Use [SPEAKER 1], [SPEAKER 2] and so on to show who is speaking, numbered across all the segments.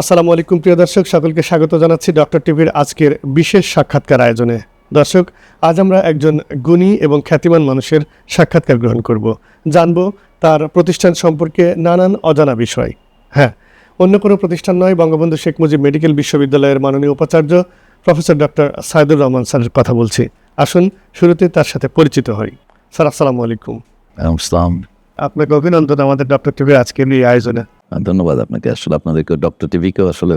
[SPEAKER 1] আসসালামু আলাইকুম প্রিয় দর্শক। সকলকে স্বাগত জানাচ্ছি ডক্টর টিভির আজকের বিশেষ সাক্ষাৎকার আয়োজনে। দর্শক আজ আমরা একজন গুণী এবং খ্যাতিমান মানুষের সাক্ষাৎকার গ্রহণ করব। জানব তার প্রতিষ্ঠান সম্পর্কে নানান অজানা বিষয়। হ্যাঁ অন্য কোনো প্রতিষ্ঠান নয় বঙ্গবন্ধু শেখ মুজিব মেডিকেল বিশ্ববিদ্যালয়ের মাননীয় উপাচার্য প্রফেসর ডক্টর সাইদুর রহমান স্যারের কথা বলছি। আসুন শুরুতে তার সাথে পরিচিত হই। স্যার আসসালামু আলাইকুম। আপনাকে অভিনন্দন আমাদের ডক্টর টিভির আজকের এই আয়োজনে।
[SPEAKER 2] ধন্যবাদ আপনাকে। আসলে আপনাদেরকে ডক্টর টিভিকেও আসলে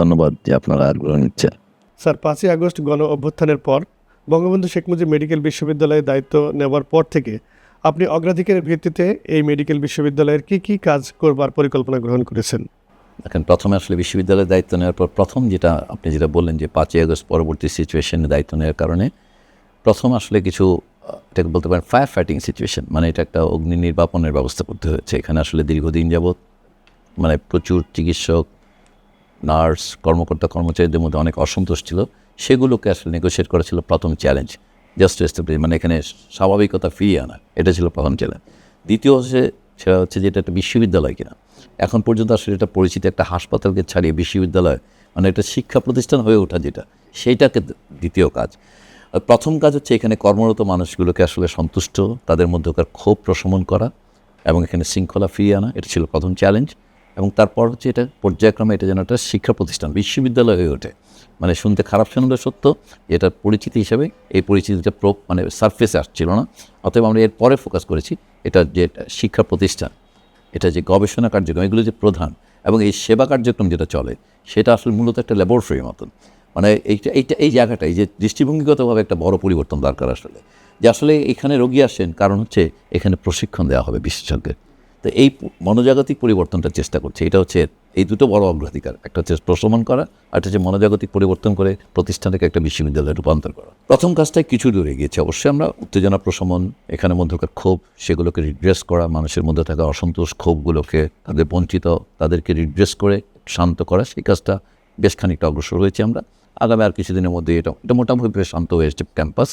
[SPEAKER 2] ধন্যবাদ যে আপনারা আগ্রহ নিচ্ছে
[SPEAKER 1] স্যার পাঁচই আগস্ট গণ অভ্যুত্থানের পর বঙ্গবন্ধু শেখ মুজিব মেডিকেল বিশ্ববিদ্যালয়ে দায়িত্ব নেওয়ার পর থেকে আপনি অগ্রাধিকারের ভিত্তিতে এই মেডিকেল বিশ্ববিদ্যালয়ের কি কি কাজ করবার পরিকল্পনা গ্রহণ করেছেন?
[SPEAKER 2] এখন প্রথমে আসলে বিশ্ববিদ্যালয়ের দায়িত্ব নেওয়ার পর প্রথম যেটা আপনি যেটা বললেন যে পাঁচই আগস্ট পরবর্তী সিচুয়েশনে দায়িত্ব নেওয়ার কারণে প্রথম আসলে কিছু এটাকে বলতে পারেন ফায়ার ফাইটিং সিচুয়েশন মানে এটা একটা অগ্নি নির্বাপনের ব্যবস্থা করতে হয়েছে। এখানে আসলে দীর্ঘদিন যাবৎ মানে প্রচুর চিকিৎসক, নার্স, কর্মকর্তা, কর্মচারীদের মধ্যে অনেক অসন্তোষ ছিল। সেগুলোকে আসলে নেগোশিয়েট করা ছিল প্রথম চ্যালেঞ্জ জাস্ট এস্টাবলিশ মানে এখানে স্বাভাবিকতা ফিরিয়ে আনা, এটা ছিল প্রথম চ্যালেঞ্জ দ্বিতীয় হচ্ছে, সেটা হচ্ছে যে এটা একটা বিশ্ববিদ্যালয় কিনা। এখন পর্যন্ত আসলে এটা পরিচিত একটা হাসপাতালকে ছাড়িয়ে বিশ্ববিদ্যালয় মানে একটা শিক্ষা প্রতিষ্ঠান হয়ে ওঠা যেটা, সেইটাকে দ্বিতীয় কাজ। আর প্রথম কাজ হচ্ছে এখানে কর্মরত মানুষগুলোকে আসলে সন্তুষ্ট, তাদের মধ্যকার ক্ষোভ প্রশমন করা এবং এখানে শৃঙ্খলা ফিরিয়ে আনা, এটা ছিল প্রথম চ্যালেঞ্জ এবং তারপর হচ্ছে এটা পর্যায়ক্রমে এটা যেন একটা শিক্ষা প্রতিষ্ঠান, বিশ্ববিদ্যালয় হয়ে ওঠে। মানে শুনতে খারাপ শুনলে সত্য এটার পরিচিতি হিসেবে এই পরিচিতিটা প্রো মানে সারফেসে আসছিল না। অতএব আমরা এর পরে ফোকাস করেছি, এটা যে শিক্ষা প্রতিষ্ঠান, এটা যে গবেষণা কার্যক্রম, এগুলো যে প্রধান এবং এই সেবা কার্যক্রম যেটা চলে, সেটা আসলে মূলত একটা ল্যাবরেটরির মতন। মানে এইটা এইটা, এই জায়গাটা, এই যে দৃষ্টিভঙ্গিগতভাবে একটা বড় পরিবর্তন দরকার আসলে। যে আসলে এখানে রোগী আসেন, কারণ হচ্ছে এখানে প্রশিক্ষণ দেওয়া হবে বিশেষজ্ঞের। তো এই মনোজাগতিক পরিবর্তনটা চেষ্টা করছে। এটা হচ্ছে এই দুটো বড় অগ্রাধিকার। একটা হচ্ছে প্রশমন করা, আর একটা হচ্ছে মনোজাগতিক পরিবর্তন করে প্রতিষ্ঠানটাকে একটা বিশ্ববিদ্যালয়ে রূপান্তর করা। প্রথম কাজটাই কিছু দূরে গিয়েছে অবশ্যই আমরা উত্তেজনা, প্রশমন, এখানে মধ্যকার ক্ষোভ, সেগুলোকে রিড্রেস করা, মানুষের মধ্যে থাকা অসন্তোষ ক্ষোভগুলোকে তাদের বঞ্চিত, তাদেরকে রিড্রেস করে, শান্ত করা, সেই কাজটা বেশ খানিকটা অগ্রসর হয়েছে আমরা। আগামী আর কিছুদিনের মধ্যে এটা এটা মোটামুটি বেশ শান্ত হয়ে এসছে ক্যাম্পাস।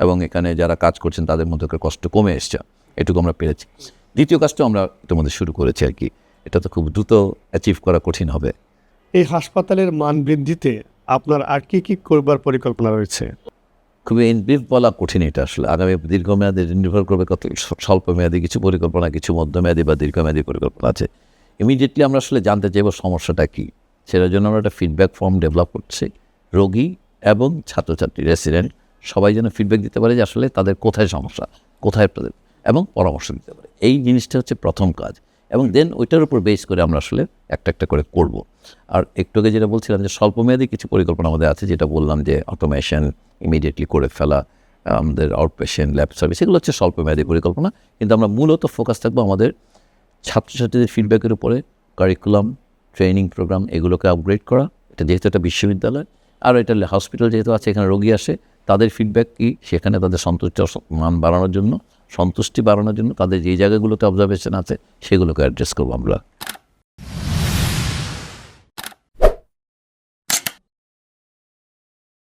[SPEAKER 2] এবং এখানে যারা কাজ করছেন তাদের মধ্যকার কষ্ট কমে এসছে। এটুকু আমরা পেরেছি। দ্বিতীয় কাজটা আমরা ইতিমধ্যে শুরু করেছি আর কি। এটা তো খুব দ্রুত অ্যাচিভ করা কঠিন হবে।
[SPEAKER 1] এই হাসপাতালের মান বৃদ্ধিতে আপনার আর কি কি করবার পরিকল্পনা রয়েছে?
[SPEAKER 2] খুবই ইনব্রিফ বলা কঠিন এটা আসলে। আগামী দীর্ঘমেয়াদে নির্ভর করবে কত স্বল্পমেয়াদী কিছু পরিকল্পনা কিছু মধ্যমেয়াদী বা দীর্ঘমেয়াদী পরিকল্পনা আছে। ইমিডিয়েটলি আমরা আসলে জানতে চাইব সমস্যাটা কী। সেটার জন্য আমরা একটা ফিডব্যাক ফর্ম ডেভেলপ করছি। রোগী এবং ছাত্রছাত্রী রেসিডেন্ট সবাই যেন ফিডব্যাক দিতে পারে যে আসলে তাদের কোথায় সমস্যা কোথায় তাদের এবং পরামর্শ দিতে পারে। এই জিনিসটা হচ্ছে প্রথম কাজ। এবং দেন ওইটার উপর বেস করে আমরা আসলে একটা একটা করে করব। আর একটু আগে যেটা বলছিলাম যে স্বল্পমেয়াদী কিছু পরিকল্পনা আমাদের আছে, যেটা বললাম যে অটোমেশন ইমিডিয়েটলি করে ফেলা, আমাদের আউট পেশেন্ট ল্যাব সার্ভিস এগুলো হচ্ছে স্বল্পমেয়াদী পরিকল্পনা। কিন্তু আমরা মূলত ফোকাস থাকব আমাদের ছাত্রছাত্রীদের ফিডব্যাকের উপরে কারিকুলাম ট্রেনিং প্রোগ্রাম এগুলোকে আপগ্রেড করা। এটা যেহেতু একটা বিশ্ববিদ্যালয়, আর এটা হসপিটাল যেহেতু আছে, এখানে রোগী আসে, তাদের ফিডব্যাক কি, সেখানে তাদের সন্তুষ্ট মান বাড়ানোর জন্য। সন্তুষ্টি বাড়ানোর জন্য তাদের যে জায়গাগুলোতে অবজারভেশন আছে সেগুলোকে অ্যাড্রেস করব আমরা।